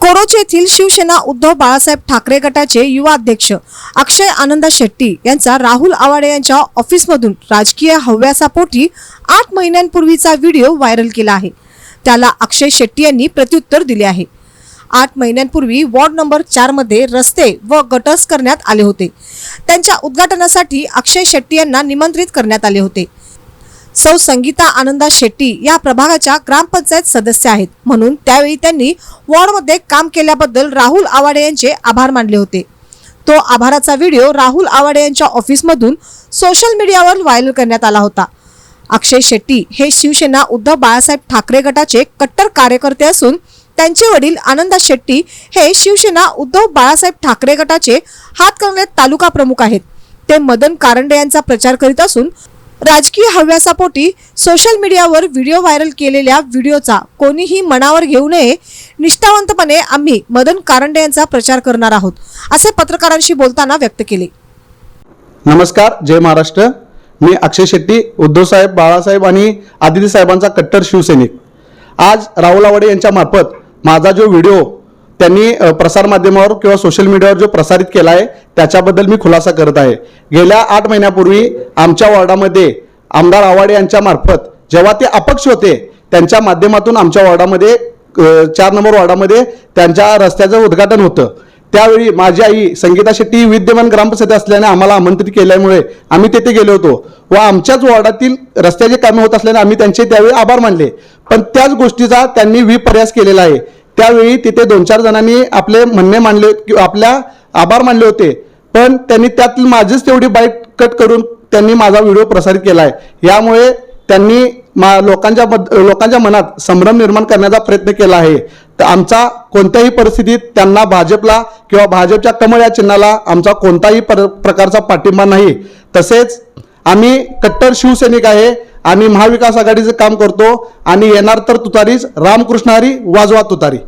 कोरोच येथील शिवसेना उद्धव बाळासाहेब ठाकरे गटाचे युवा अध्यक्ष अक्षय आनंद शेट्टी यांचा राहुल आवाडे यांच्या ऑफिसमधून राजकीय हव्यासापोटी आठ महिन्यांपूर्वीचा व्हिडिओ व्हायरल केला आहे. त्याला अक्षय शेट्टी यांनी प्रत्युत्तर दिले आहे. आठ महिन्यांपूर्वी वॉर्ड नंबर चारमध्ये रस्ते व गटर्स करण्यात आले होते. त्यांच्या उद्घाटनासाठी अक्षय शेट्टी यांना निमंत्रित करण्यात आले होते. सौ संगीता आनंदा शेट्टी या प्रभागाच्या ग्रामपंचायत सदस्य आहेत. म्हणून त्यावेळी त्यांनी वॉर्डमध्ये काम केल्याबद्दल राहुल आवाडे यांचे आभार मानले होते. तो आभाराचा व्हिडिओ राहुल आवाडे यांच्या ऑफिसमधून सोशल मीडियावर व्हायरल करण्यात आला होता. अक्षय शेट्टी हे शिवसेना उद्धव बाळासाहेब ठाकरे गटाचे कट्टर कार्यकर्ते असून त्यांचे वडील आनंदा शेट्टी हे शिवसेना उद्धव बाळासाहेब ठाकरे गटाचे हातकणंगले तालुका प्रमुख आहेत. ते मदन कारंडे यांचा प्रचार करीत असून राजकीय हव्यासापोटी सोशल मीडियावर व्हिडिओ व्हायरल केलेल्या व्हिडिओचा कोणीही मनावर घेऊ नये. निष्ठावंतपणे आम्ही मदन कारंडे यांचा प्रचार करणार आहोत असे पत्रकारांशी बोलताना व्यक्त केले. नमस्कार जय महाराष्ट्र. मी अक्षय शेट्टी उद्धवसाहेब बाळासाहेब आणि आदिती साहेबांचा कट्टर शिवसैनिक. आज राहुल आवाडे यांच्या मार्फत माझा जो व्हिडिओ त्यांनी प्रसारमाध्यमावर किंवा सोशल मीडियावर जो प्रसारित केला आहे त्याच्याबद्दल मी खुलासा करत आहे. गेल्या आठ महिन्यापूर्वी आमच्या वॉर्डामध्ये आमदार आवाडे यांच्या मार्फत जेव्हा ते अपक्ष होते त्यांच्या माध्यमातून आमच्या वॉर्डामध्ये चार नंबर वॉर्डामध्ये त्यांच्या रस्त्याचं उद्घाटन होतं. त्यावेळी माझी आई संगीता शेट्टी विद्यमान ग्रामपंचायत असल्याने आम्हाला आमंत्रित केल्यामुळे आम्ही तेथे गेलो होतो व आमच्याच वॉर्डातील रस्त्याचे कामे होत असल्याने आम्ही त्यांचे त्यावेळी आभार मानले. पण त्याच गोष्टीचा त्यांनी विपर्यास केलेला आहे. त्यावेळी तिथे दोन चार जणांनी आपले म्हणणे मांडले किंवा आपल्या आभार मानले होते. पण त्यांनी त्यातील माझीच तेवढी बाईट कट करून त्यांनी माझा व्हिडिओ प्रसारित केला आहे. यामुळे त्यांनी मा लोकांच्या मद लोकांच्या मनात संभ्रम निर्माण करण्याचा प्रयत्न केला आहे. तर आमचा कोणत्याही परिस्थितीत त्यांना भाजपला किंवा भाजपच्या कमळ या चिन्हाला आमचा कोणताही पर प्रकारचा पाठिंबा नाही. तसेच आम्ही कट्टर शिवसैनिक आहे. आम्ही महाविकास आघाडीचं काम करतो. आणि येणार तर तुतारीच रामकृष्ण हरी वाजवा तुतारी.